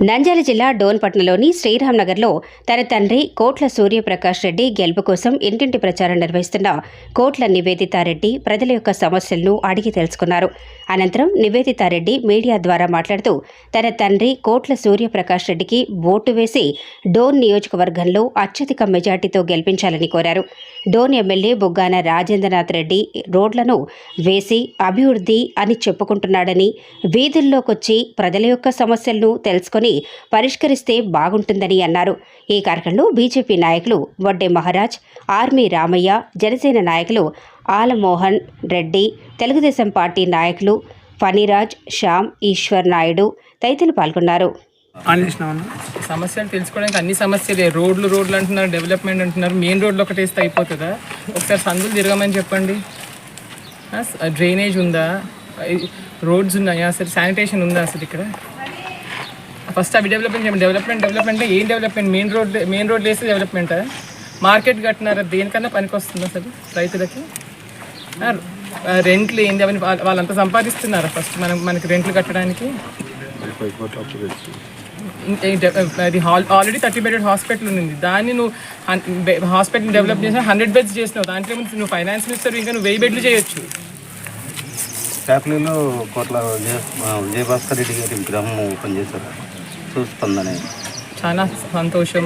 నంద్యాల జిల్లా డోన్పట్నలోని శ్రీరామ్ నగర్లో తన తండ్రి కోట్ల సూర్యప్రకాష్ రెడ్డి గెలుపు కోసం ఇంటింటి ప్రచారం నిర్వహిస్తున్న కోట్ల నివేదితారెడ్డి ప్రజల యొక్క సమస్యలను అడిగి తెలుసుకున్నారు. అనంతరం నివేదితారెడ్డి మీడియా ద్వారా మాట్లాడుతూ తన తండ్రి కోట్ల సూర్యప్రకాష్ రెడ్డికి ఓటు వేసి డోన్ నియోజకవర్గంలో అత్యధిక మెజార్టీతో గెలిపించాలని కోరారు. డోన్ ఎమ్మెల్యే బుగ్గాన రాజేంద్రనాథ్ రెడ్డి రోడ్లను వేసి అభివృద్ధి అని చెప్పుకుంటున్నాడని వీధుల్లోకొచ్చి ప్రజల యొక్క సమస్యలను తెలుసుకొని పరిష్కరిస్తే బాగుంటుందని అన్నారు. ఈ కార్యక్రమంలో బీజేపీ నాయకులు వడ్డే మహారాజ్ ఆర్మీ రామయ్య జనసేన నాయకులు ఆలమోహన్ రెడ్డి తెలుగుదేశం పార్టీ నాయకులు ఫణిరాజ్ శ్యామ్ ఈశ్వర్ నాయుడు తదితరులు పాల్గొన్నారు. సమస్యలు తెలుసుకోవడానికి అన్ని సమస్యలే. రోడ్లు రోడ్లు అంటున్నారు డెవలప్మెంట్ అంటున్నారు. మెయిన్ రోడ్లు ఒకటి వేస్తే అయిపోతుందా? ఒకసారి సందులు తిరగమని చెప్పండి. డ్రైనేజ్ ఉందా? రోడ్స్ ఉన్నాయా? అసలు శానిటేషన్ ఉందా అసలు ఇక్కడ? ఫస్ట్ అవి డెవలప్మెంట్ చేయండి డెవలప్మెంట్ డెవలప్మెంట్ ఏం development? Main road main road వేస్తే డెవలప్మెంట్? మార్కెట్ కట్టినారా? దేనికన్నా పనికి వస్తుంది అసలు రైతులకి? రెంట్లు ఏంది? అవన్నీ వాళ్ళంతా సంపాదిస్తున్నారా ఫస్ట్ మనం మనకి రెంట్లు కట్టడానికి? అది hall already thirty bedded hospital ఉంది దాన్ని నువ్వు హాస్పిటల్ డెవలప్ చేసిన హండ్రెడ్ బెడ్స్ చేసినావు. దాంట్లో ముందు నువ్వు ఫైనాన్స్ మినిస్టర్ ఇంకా నువ్వు వెయ్యి బెడ్లు చేయొచ్చు. ఫ్యాక్టరీలో కోట్ల విజయ విజయభాస్కర్ రెడ్డి గారి గ్రామం ఓపెన్ చూస్తుందని చాలా సంతోషం.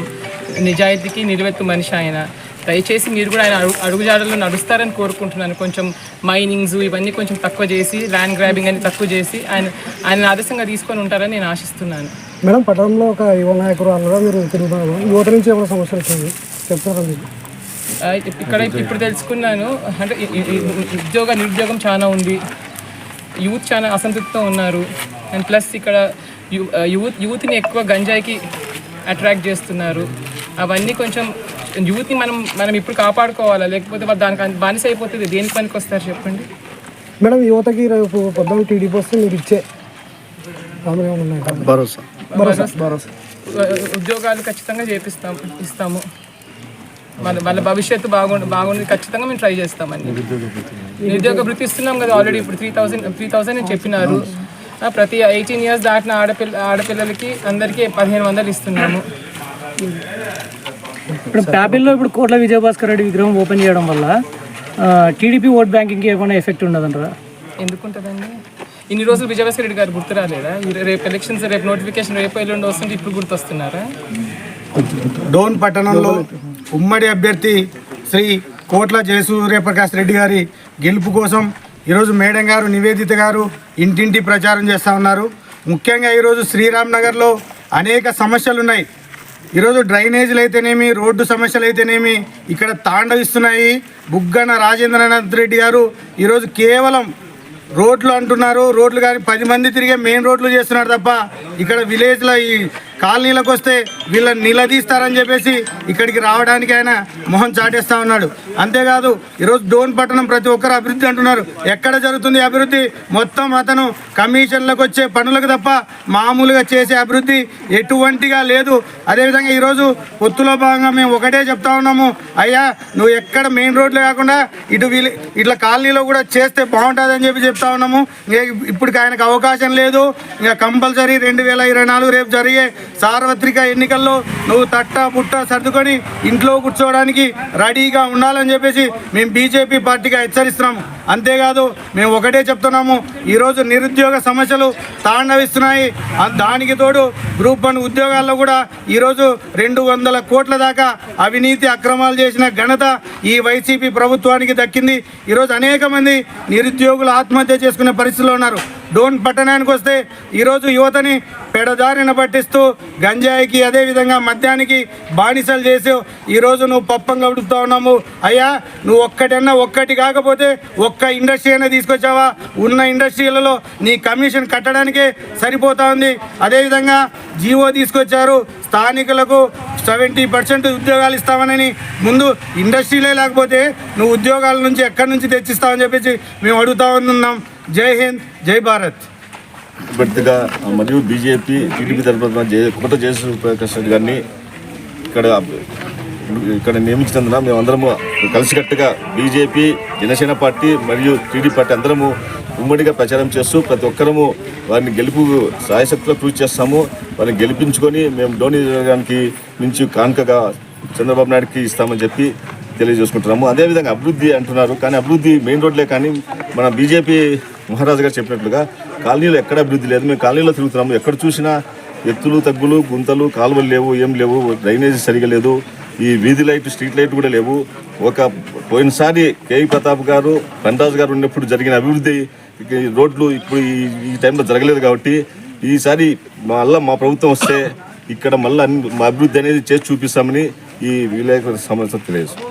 నిజాయితీకి నిలువెత్తు మనిషి ఆయన. దయచేసి మీరు కూడా ఆయన అడుగు అడుగుజాడల్లో నడుస్తారని కోరుకుంటున్నాను. కొంచెం మైనింగ్స్ ఇవన్నీ కొంచెం తక్కువ చేసి ల్యాండ్ గ్రాబింగ్ అని తక్కువ చేసి ఆయన ఆయన ఆదర్శంగా తీసుకొని ఉంటారని నేను ఆశిస్తున్నాను. మేడం పట్టణంలో ఒక యువ నాయకురాలుగా మీరు తిరుగుతున్నారు యువత నుంచి ఏమైనా సమస్యలు వచ్చింది చెప్తారా ఇక్కడ ఇప్పుడు తెలుసుకున్నాను. అంటే ఉద్యోగ నిరుద్యోగం చాలా ఉంది. యూత్ చాలా అసంతృప్తితో ఉన్నారు. అండ్ ప్లస్ ఇక్కడ యూత్ యూత్ని ఎక్కువ గంజాయికి అట్రాక్ట్ చేస్తున్నారు. అవన్నీ కొంచెం యూత్ని మనం మనం ఇప్పుడు కాపాడుకోవాలా? లేకపోతే వాళ్ళు దానికి బానిస అయిపోతుంది. దేనికి పనికి వస్తారు చెప్పండి? మేడం యువతకి రేపు పొద్దున్న టీడీపీ వస్తే మీరు ఇచ్చే? భరోసా. భరోసా. భరోసా. ఉద్యోగాలు ఖచ్చితంగా చేపిస్తాం ఇస్తాము. వాళ్ళ వాళ్ళ భవిష్యత్తు బాగుండి బాగుండి ఖచ్చితంగా మేము ట్రై చేస్తామని నిరుద్యోగ వృత్తి ఇస్తున్నాం కదా ఆల్రెడీ. ఇప్పుడు త్రీ థౌసండ్ త్రీ థౌసండ్ అని చెప్పినారు. ప్రతి ఎయిటీన్ ఇయర్స్ దాటిన ఆడపిల్ల ఆడపిల్లలకి అందరికీ పదిహేను వందలు ఇస్తున్నాము. ఇప్పుడు ప్యాపిల్లో ఇప్పుడు కోట్ల విజయభాస్కర్ రెడ్డి విగ్రహం ఓపెన్ చేయడం వల్ల టీడీపీ ఓట్ బ్యాంకింగ్కి ఏమైనా ఎఫెక్ట్ ఉండదంటారా? ఎందుకుంటుందండి? ఇన్ని రోజులు విజయభాస్కర్ రెడ్డి గారు గుర్తు రాలేదా? రేపు ఎలక్షన్స్ రేపు నోటిఫికేషన్ రేపు ఎల్లుండి వస్తుంటే ఇప్పుడు గుర్తొస్తున్నారా? డోన్ పట్టణంలో ఉమ్మడి అభ్యర్థి శ్రీ కోట్ల జయసూర్యప్రకాష్ రెడ్డి గారి గెలుపు కోసం ఈరోజు మేడం గారు నివేదిత గారు ఇంటింటి ప్రచారం చేస్తూ ఉన్నారు. ముఖ్యంగా ఈరోజు శ్రీరామ్ నగర్లో అనేక సమస్యలు ఉన్నాయి ఈరోజు డ్రైనేజీలు అయితేనేమి రోడ్డు సమస్యలు అయితేనేమి ఇక్కడ తాండవిస్తున్నాయి. బుగ్గన రాజేంద్రనాథ్ రెడ్డి గారు ఈరోజు కేవలం రోడ్లు అంటున్నారు. రోడ్లు కానీ పది మంది తిరిగే మెయిన్ రోడ్లు చేస్తున్నారు తప్ప ఇక్కడ విలేజ్లో ఈ కాలనీలకు వస్తే వీళ్ళని నిలదీస్తారని చెప్పేసి ఇక్కడికి రావడానికి ఆయన మొహం చాటేస్తా ఉన్నాడు. అంతేకాదు ఈరోజు డోన్ పట్టణం ప్రతి ఒక్కరు అభివృద్ధి అంటున్నారు. ఎక్కడ జరుగుతుంది అభివృద్ధి? మొత్తం అతను కమిషన్లకు వచ్చే పనులకు తప్ప మామూలుగా చేసే అభివృద్ధి ఎటువంటిగా లేదు. అదేవిధంగా ఈరోజు పొత్తులో భాగంగా మేము ఒకటే చెప్తా ఉన్నాము. అయ్యా నువ్వు ఎక్కడ మెయిన్ రోడ్లు కాకుండా ఇటు వీళ్ళు ఇట్లా కాలనీలో కూడా చేస్తే బాగుంటుందని చెప్పి చెప్తా ఉన్నాము. ఇంకా ఇప్పుడు ఆయనకు అవకాశం లేదు. ఇంకా కంపల్సరీ రెండు వేల ఇరవై నాలుగు రేపు జరిగే సార్వత్రిక ఎన్నికల్లో నువ్వు తట్ట పుట్ట సర్దుకొని ఇంట్లో కూర్చోవడానికి రెడీగా ఉండాలని చెప్పేసి మేము బీజేపీ పార్టీగా హెచ్చరిస్తున్నాము. అంతేకాదు మేము ఒకటే చెప్తున్నాము ఈరోజు నిరుద్యోగ సమస్యలు తాండవిస్తున్నాయి. దానికి తోడు గ్రూప్ వన్ ఉద్యోగాల్లో కూడా ఈరోజు రెండు వందల కోట్ల దాకా అవినీతి అక్రమాలు చేసిన ఘనత ఈ వైసీపీ ప్రభుత్వానికి దక్కింది. ఈరోజు అనేక మంది నిరుద్యోగులు ఆత్మహత్య చేసుకునే పరిస్థితిలో ఉన్నారు. డోన్ పట్టణానికి వస్తే ఈరోజు యువతని పెడదారిన పట్టిస్తూ గంజాయికి అదేవిధంగా మద్యానికి బానిసలు చేసి ఈరోజు నువ్వు పప్పంగా ఉడుకుతా ఉన్నాము అయ్యా నువ్వు ఒక్కటన్నా ఒక్కటి కాకపోతే ఒక్క ఇండస్ట్రీ అయినా తీసుకొచ్చావా? ఉన్న ఇండస్ట్రీలలో నీ కమిషన్ కట్టడానికే సరిపోతా ఉంది. అదేవిధంగా జీవో తీసుకొచ్చారు. స్థానికులకు సెవెంటీ పర్సెంట్ ఉద్యోగాలు ఇస్తామని ముందు ఇండస్ట్రీలే లేకపోతే నువ్వు ఉద్యోగాల నుంచి ఎక్కడి నుంచి తెచ్చిస్తావని చెప్పేసి మేము అడుగుతా ఉన్నాం జై హింద్ జై భారత్. అభ్యర్థిగా మరియు బీజేపీ టీడీపీ తరఫున కుమట జయసూర్యప్రకాష్ రెడ్డి గారిని ఇక్కడ ఇక్కడ నియమించినందున మేమందరము కలిసికట్టుగా బీజేపీ జనసేన పార్టీ మరియు టీడీపీ పార్టీ అందరము ఉమ్మడిగా ప్రచారం చేస్తూ ప్రతి ఒక్కరము వారిని గెలుపు సాయశక్తిలో కృషి చేస్తాము. వారిని గెలిపించుకొని మేము ధోని గారికి నుంచి కానుకగా చంద్రబాబు నాయుడుకి ఇస్తామని చెప్పి తెలియజేసుకుంటున్నాము. అదేవిధంగా అభివృద్ధి అంటున్నారు. కానీ అభివృద్ధి మెయిన్ రోడ్లే కానీ మన బీజేపీ మహారాజు గారు చెప్పినట్లుగా కాలనీలో ఎక్కడ అభివృద్ధి లేదు మేము కాలనీలో తిరుగుతున్నాము. ఎక్కడ చూసినా ఎత్తులు తగ్గులు గుంతలు కాలువలు లేవు ఏం లేవు డ్రైనేజ్ సరిగా లేదు ఈ వీధి లైట్ స్ట్రీట్ లైట్ కూడా లేవు. ఒక పోయినసారి కేవీ ప్రతాప్ గారు రంగరాజు గారు ఉన్నప్పుడు జరిగిన అభివృద్ధి ఈ రోడ్లు ఇప్పుడు ఈ ఈ టైంలో జరగలేదు కాబట్టి ఈసారి మళ్ళీ మా ప్రభుత్వం వస్తే ఇక్కడ మళ్ళీ అన్ని అభివృద్ధి అనేది చేసి చూపిస్తామని ఈ విలేకరుల సమస్య తెలియజేస్తాం